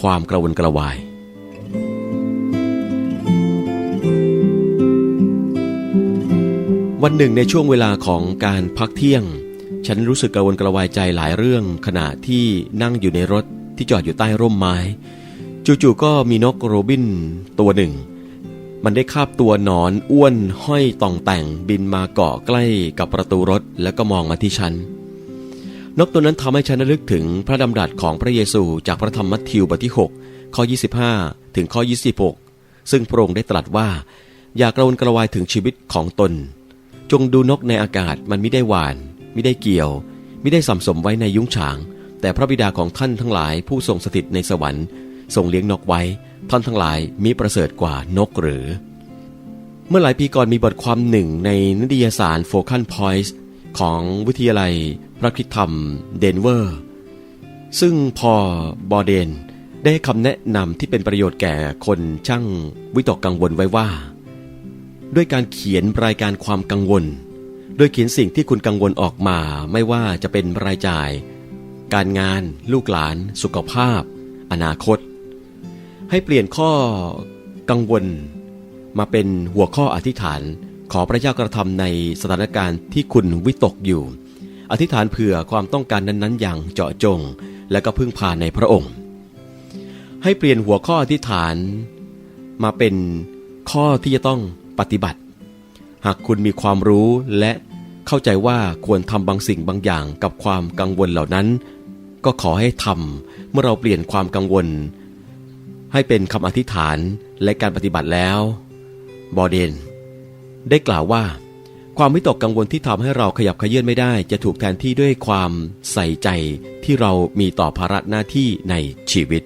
ความกระวนกระวาย วันหนึ่งในช่วงเวลาของการพักเที่ยง ฉันรู้สึกกระวนกระวายใจหลายเรื่อง ขณะที่นั่งอยู่ในรถที่จอดอยู่ใต้ร่มไม้ จู่ๆก็มีนกโรบินตัวหนึ่ง มันได้คาบตัวหนอนอ้วนห้อยต่องแต่งบินมาเกาะใกล้กับประตูรถแล้วก็มองมาที่ฉัน นกตัวนั้นทำให้ฉันระลึกถึงพระดำรัสของพระเยซูจากพระธรรมมัทธิวบทที่ 6 ข้อ 25 ถึงข้อ 26 ซึ่งพระองค์ได้ตรัสว่า อย่ากระวนกระวายถึงชีวิตของตน จงดูนกในอากาศมันไม่ได้หวานไม่ได้เกี่ยวไม่ได้สัมสมไว้ในยุ้งฉาง แต่พระบิดาของท่านทั้งหลายผู้ทรงสถิตในสวรรค์ทรงเลี้ยงนกไว้ ท่านทั้งหลายมีประเสริฐกว่านกหรือ เมื่อหลายปีก่อนมีบทความหนึ่งในนิตยสาร Focal Points ของวิทยาลัย พระคริสตธรรมเดนเวอร์ ซึ่งพอบอเดนได้คำแนะนำที่เป็นประโยชน์แก่คนช่างวิตกกังวลไว้ว่า ด้วยการเขียนรายการความกังวล โดยเขียนสิ่งที่คุณกังวลออกมาไม่ว่าจะเป็นรายจ่าย การงาน ลูกหลาน สุขภาพ อนาคต ให้เปลี่ยนข้อกังวล มาเป็นหัวข้ออธิษฐาน ขอพระเจ้ากระทำในสถานการณ์ที่คุณวิตกอยู่ อธิษฐานเผื่อความต้องการนั้นๆ อย่างเจาะจง และก็พึ่งพาในพระองค์ ให้เปลี่ยนหัวข้ออธิษฐาน มาเป็นข้อที่จะต้องปฏิบัติ หากคุณมีความรู้และเข้าใจว่าควรทำบางสิ่งบางอย่างกับความกังวลเหล่านั้น ก็ขอให้ทำเมื่อเราเปลี่ยนความกังวล ให้เป็นคำอธิษฐานและการปฏิบัติแล้ว บอเดน ได้กล่าวว่า ความวิตกกังวลที่ทำให้เราขยับขยื่นไม่ได้ จะถูกแทนที่ด้วยความใส่ใจที่เรามีต่อภาระหน้าที่ในชีวิต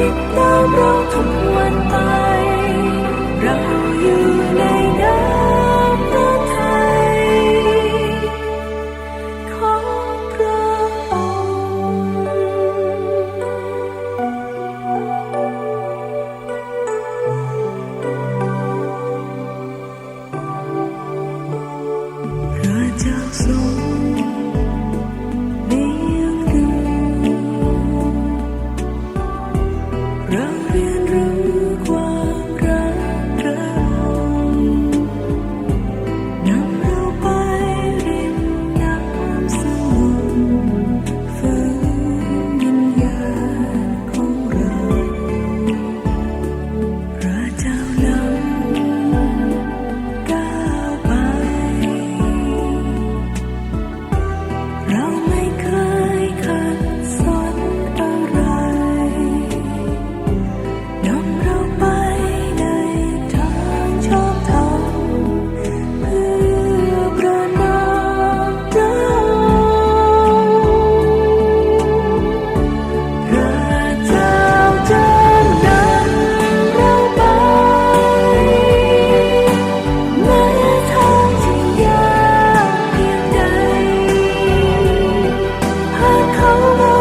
ติดตามเราทุกวันไป เราอยู่ในน้ำพระทัยของพระองค์พระเจ้าทรง hold on.